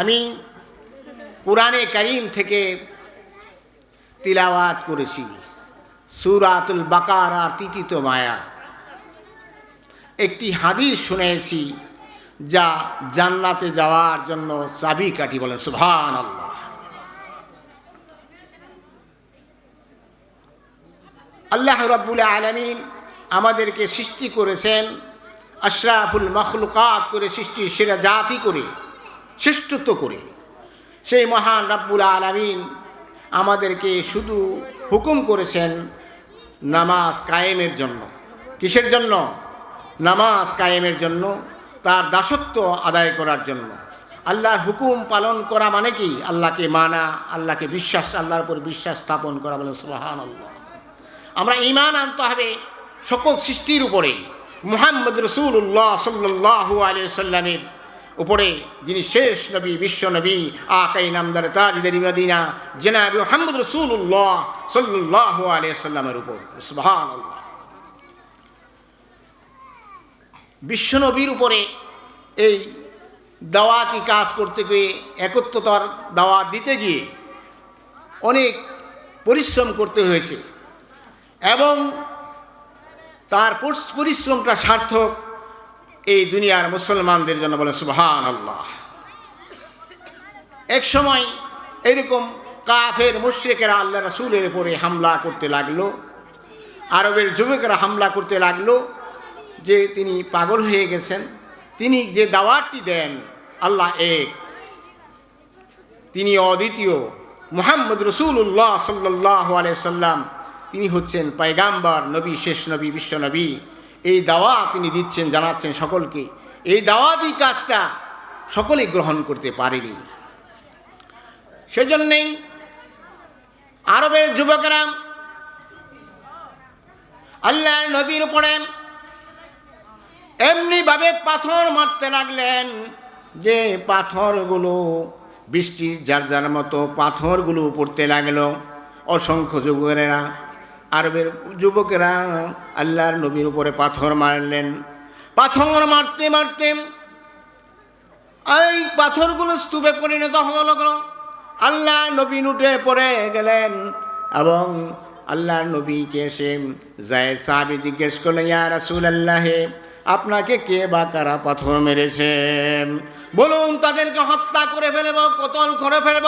আমি কোরআনে করিম থেকে তিলাওয়াত করেছি। সুরাতুল বাকার আর তিতিত মায়া। একটি হাদিস শুনেছি যা জান্নাতে যাওয়ার জন্য চাবি কাঠি বলেন সুভান আল্লাহ আল্লাহ রব্বুল আলমিন আমাদেরকে সৃষ্টি করেছেন, আশরাফুল মখলুকাত করে সৃষ্টি সেরা জাতি করে, শ্রেষ্ঠত্ব করে। সেই মহান রব্বুল আলমিন আমাদেরকে শুধু হুকুম করেছেন নামাজ কায়েমের জন্য। কিসের জন্য? নামাজ কায়েমের জন্য, তার দাসত্ব আদায় করার জন্য। আল্লাহর হুকুম পালন করা মানে কি? আল্লাহকে মানা, আল্লাহকে বিশ্বাস, আল্লাহর উপর বিশ্বাস স্থাপন করা বলে সুবাহান আল্লাহ আমরা ইমান আনতে হবে সকল সৃষ্টির উপরে। মুহাম্মদ রসুল্লাহ সাল্লাহ আলিয়া সাল্লামের উপরে, যিনি শেষ নবী, বিশ্ব নবী আকাই নামদার তাজদের মদিনা, জেনাবি মোহাম্মদ রসুল্লাহ সাল্লাহ আলিয়া সাল্লামের উপর। আল্লাহ বিশ্বনবীর উপরে এই দাওয়াতি কাজ করতে গিয়ে, একত্রতার দাওয়া দিতে গিয়ে অনেক পরিশ্রম করতে হয়েছে। এবং তার পরিশ্রমটা সার্থক এই দুনিয়ার মুসলমানদের জন্য বলে সুবহান আল্লাহ এক সময় এরকম কাফের মুশ্রিকেরা আল্লাহ রাসূলের উপরে হামলা করতে লাগল, আরবের যুবকেরা হামলা করতে লাগল যে তিনি পাগল হয়ে গেছেন, তিনি যে দাওয়াতটি দেন, আল্লাহ এক। তিনি অদ্বিতীয়, মুহাম্মদ রসুল্লাহ সাল্লাহ সাল্লাম তিনি হচ্ছেন পায়গাম্বার, নবী, শেষ নবী, বিশ্ব নবী। এই দাওয়া তিনি দিচ্ছেন, জানাচ্ছেন সকলকে। এই দাওয়াতি কাজটা সকলেই গ্রহণ করতে পারেনি। সেজন্যেই আরবের যুবকেরা আল্লাহ নবীর উপরে এমনিভাবে পাথর মারতে লাগলেন যে পাথরগুলো বৃষ্টির যার যার মতো পাথরগুলো পড়তে লাগল। অসংখ্য যুবকেরা আরবের যুবকেরা আল্লাহর নবীর উপরে পাথর মারলেন। পাথর মারতে মারতে এই পাথরগুলো স্তূপে পরিণত হয়ে লাগল। আল্লাহ নবী উঠে পড়ে গেলেন এবং আল্লাহর নবীকে এসে যায় সাহাবি জিজ্ঞেস করলেন, ইয়া রাসুল আল্লাহে আপনাকে কে বা কারা পাথর মেরেছে? বলুন, তাদেরকে হত্যা করে ফেলব, কতল করে ফেলব।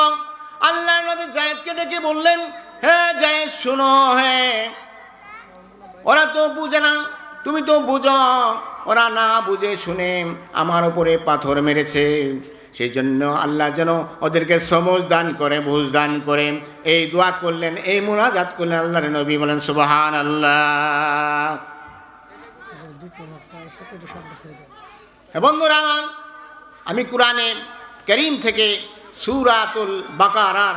আল্লাহ নবী জায়েদকে ডেকে বললেন হ্যাঁ জায়েদ শোনো হ্যাঁ ওরা তো বুঝে না, তুমি তো বুঝো। ওরা না বুঝে শুনে আমার উপরে পাথর মেরেছে। সেই জন্য আল্লাহ যেন ওদেরকে সমজ দান করে, বুঝ দান করে। এই দোয়া করলেন, এই মুনাজাত করলেন আল্লাহর নবী, বলেন সুবাহান আল্লাহ বন্ধুরা আমার, আমি কোরআনে করিম থেকে সুরাতুল বাকারার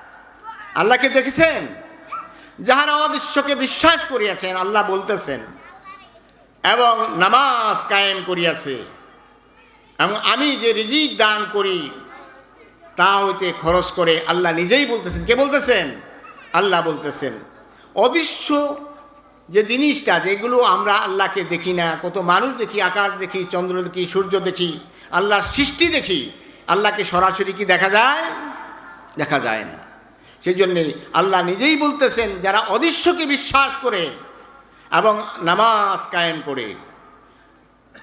আল্লাহকে দেখেছেন? যাহারা অদৃশ্যকে বিশ্বাস করিয়াছেন, আল্লাহ বলতেছেন, এবং নামাজ কায়েম করিয়াছে, এবং আমি যে রিজিক দান করি, তা হইতে খরচ করে আল্লাহ নিজেই বলতেছেন। কে বলতেছেন? আল্লাহ বলতেছেন। অদৃশ্য যে জিনিসটা, যেগুলো আমরা আল্লাহকে দেখি না, কত মানুষ দেখি, আকাশ দেখি, চন্দ্র দেখি, সূর্য দেখি, আল্লাহর সৃষ্টি দেখি, আল্লাহকে সরাসরি কি দেখা যায়? দেখা যায় না। সেই জন্যে আল্লাহ নিজেই বলতেছেন, যারা অদৃশ্যকে বিশ্বাস করে এবং নামাজ কায়েম করে,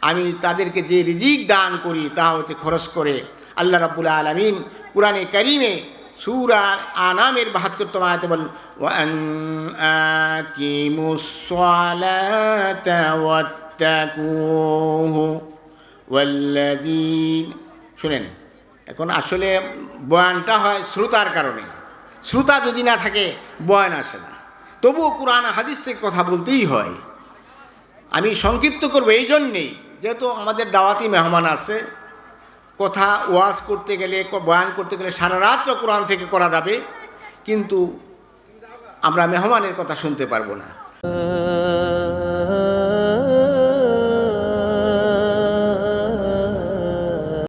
আমি তাদেরকে যে রিজিক দান করি তা হতে খরচ করে। আল্লাহ রাব্বুল আলমিন কোরআনে করিমে সুরা আনামের বাহাত্তরতম আয়তে বলেন শুনেন, এখন আসলে বয়ানটা হয় শ্রোতার কারণে। শ্রোতা যদি না থাকে, বয়ান আসে না। তবুও কোরআন হাদিস থেকে কথা বলতেই হয়। আমি সংক্ষিপ্ত করব এই জন্যেই, যেহেতু আমাদের দাওয়াতি মেহমান আছে, কথা ওয়াজ করতে গেলে, বয়ান করতে গেলে সারা রাত্র কোরআন থেকে করা যাবে, কিন্তু আমরা মেহমানের কথা শুনতে পারব না।